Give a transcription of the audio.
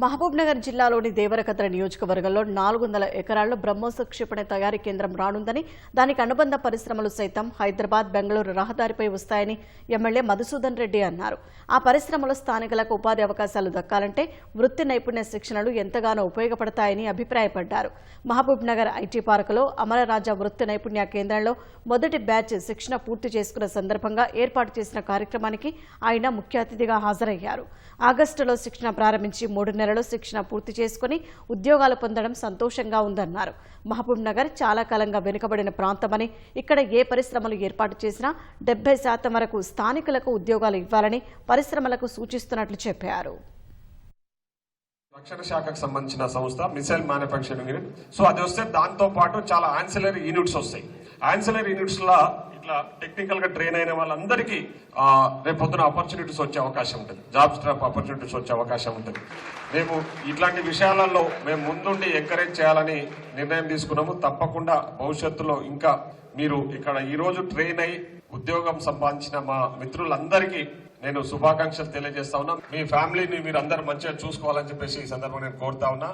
మహబూబ్ నగర్ జిల్లాలోని దేవరకద్ర నియోజకవర్గంలో నాలుగు వందల ఎకరాల్లో బ్రహ్మోస్ క్షిపణి తయారీ కేంద్రం రానుందని దానికి అనుబంధ పరిశ్రమలు సైతం హైదరాబాద్ బెంగళూరు రహదారిపై వస్తాయని ఎమ్మెల్యే మధుసూదన్ రెడ్డి అన్నారు. ఆ పరిశ్రమలో స్థానికులకు ఉపాధి అవకాశాలు దక్కాలంటే వృత్తి నైపుణ్య శిక్షణలు ఎంతగానో ఉపయోగపడతాయని అభిప్రాయపడ్డారు. మహబూబ్ నగర్ ఐటీ పార్కులో అమరరాజా వృత్తి నైపుణ్య కేంద్రంలో మొదటి బ్యాచ్ శిక్షణ పూర్తి చేసుకున్న సందర్భంగా ఏర్పాటు చేసిన కార్యక్రమానికి ఆయన ముఖ్య అతిథిగా హాజరయ్యారు. ఆగస్టులో శిక్షణ ప్రారంభించి మూడు నెలలు శిక్షణ పూర్తి చేసుకుని ఉద్యోగాలు పొందడం సంతోషంగా ఉందన్నారు. మహబూబ్ నగర్ చాలా కాలంగా వెనుకబడిన ప్రాంతమని ఇక్కడ ఏ పరిశ్రమలు ఏర్పాటు చేసినా డెబ్బై శాతం వరకు స్థానికులకు ఉద్యోగాలు ఇవ్వాలని పరిశ్రమలకు సూచిస్తున్నట్లు చెప్పారు. రక్షణ శాఖకు సంబంధించిన సంస్థ మిసైల్ మ్యానుఫ్యాక్చరింగ్ యూనిట్. సో అది వస్తే దాంతో పాటు చాలా ఆన్సిలరీ యూనిట్స్ వస్తాయి. ఆన్సిలరీ యూనిట్స్ అట్లా టెక్నికల్గా ట్రైన్ అయిన వాళ్ళందరికీ రేపు పొద్దున ఆపర్చునిటీస్ వచ్చే అవకాశం ఉంటుంది. జాబ్ స్ట్రాప్ ఆపర్చునిటీస్ వచ్చే అవకాశం ఉంటుంది. మేము ఇట్లాంటి విషయాలలో మేము ముందుండి ఎంకరేజ్ చేయాలని నిర్ణయం తీసుకున్నాము. తప్పకుండా భవిష్యత్తులో ఇంకా మీరు ఇక్కడ ఈ రోజు ట్రైన్ అయి ఉద్యోగం సంపాదించిన మా మిత్రులందరికీ నేను శుభాకాంక్షలు తెలియజేస్తా ఉన్నా. మీ ఫ్యామిలీని మీరు అందరు మంచిగా చూసుకోవాలని చెప్పేసి ఈ సందర్భంగా నేను కోరుతా ఉన్నా.